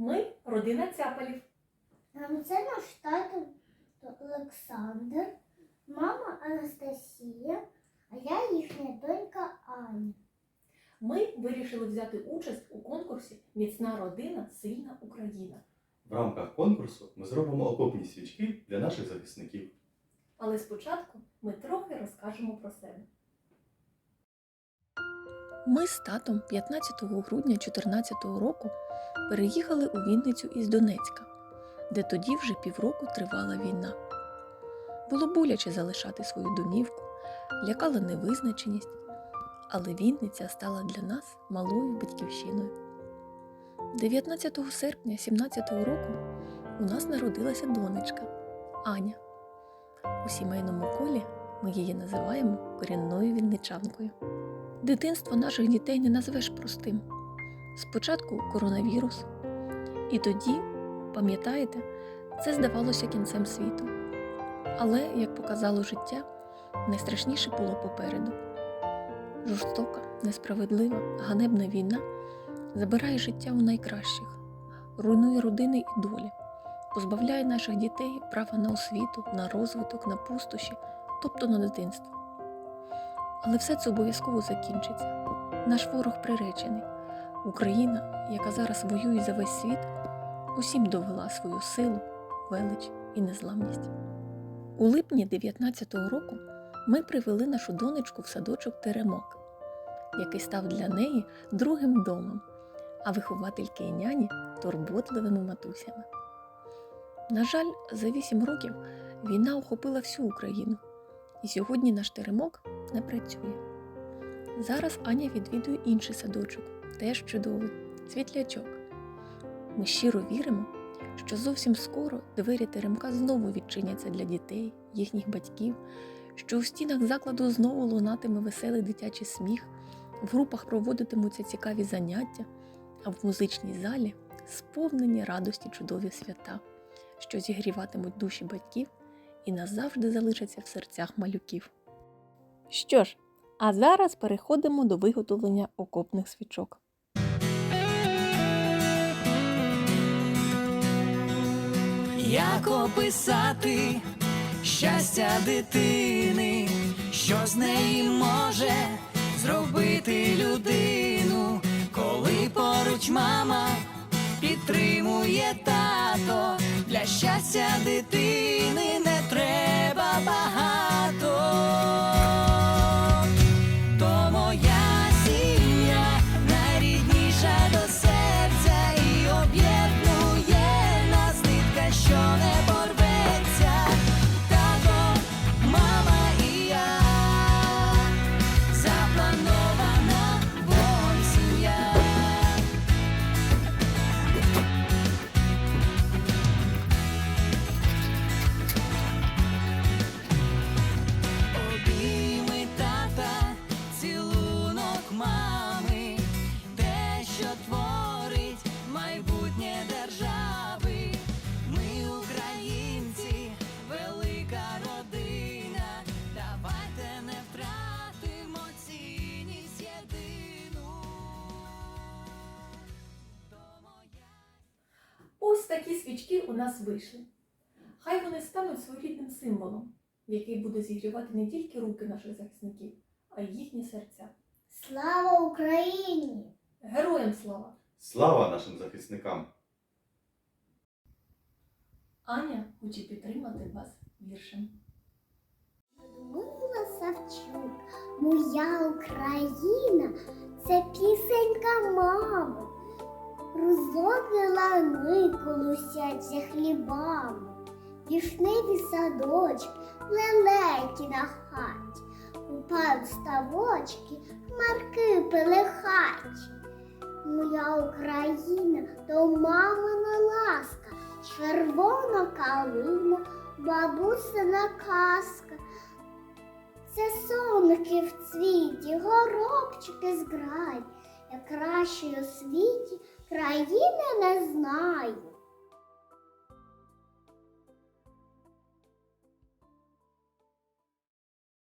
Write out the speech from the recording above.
Ми родина Цяпалів. Ем, Це наш тато Олександр, мама Анастасія, а я їхня донька Аня. Ми вирішили взяти участь у конкурсі Міцна родина, сильна Україна. В рамках конкурсу ми зробимо окопні свічки для наших захисників. Але спочатку ми трохи розкажемо про себе. Ми з татом 15 грудня 2014 року переїхали у Вінницю із Донецька, де тоді вже півроку тривала війна. Було боляче залишати свою домівку, лякала невизначеність, але Вінниця стала для нас малою батьківщиною. 19 серпня 17 року у нас народилася донечка Аня. У сімейному колі ми її називаємо корінною вінничанкою. Дитинство наших дітей не назвеш простим. Спочатку коронавірус, і тоді, пам'ятаєте, це здавалося кінцем світу. Але, як показало життя, найстрашніше було попереду. Жорстока, несправедлива, ганебна війна забирає життя у найкращих, руйнує родини і долі позбавляє наших дітей права на освіту, на розвиток, на пустощі, тобто на дитинство. Але все це обов'язково закінчиться. Наш ворог приречений. Україна, яка зараз воює за весь світ, усім довела свою силу, велич і незламність. У липні 19-го року ми привели нашу донечку в садочок Теремок, який став для неї другим домом, а виховательки і няні турботливими матусями. На жаль, за вісім років війна охопила всю Україну, і сьогодні наш теремок не працює. Зараз Аня відвідує інший садочок, теж чудовий, світлячок. Ми щиро віримо, що зовсім скоро двері теремка знову відчиняться для дітей, їхніх батьків, що у стінах закладу знову лунатиме веселий дитячий сміх, в групах проводитимуться цікаві заняття, а в музичній залі сповнені радості чудові свята що зігріватимуть душі батьків і назавжди залишаться в серцях малюків. Що ж, а зараз переходимо до виготовлення окопних свічок. Як описати щастя дитини, що з неї може зробити людину, коли поруч мама підтримує тато, для щастя дитини не треба багато. Такі свічки у нас вийшли. Хай вони стануть своєрідним символом, який буде зігрівати не тільки руки наших захисників, а й їхні серця. Слава Україні! Героям слава! Слава нашим захисникам! Аня хоче підтримати вас віршем. Людмила Савчук, моя Україна, це пісенька мами. Розлоги колосять за хлібами, вішневі садочки, лелеки на хаті, купають ставочки, хмарки пелехаті. Моя Україна, то мамина ласка, червона калина, бабусина казка. Це соники в цвіті, горобчики зграють. Я кращої у світі країни не знаю.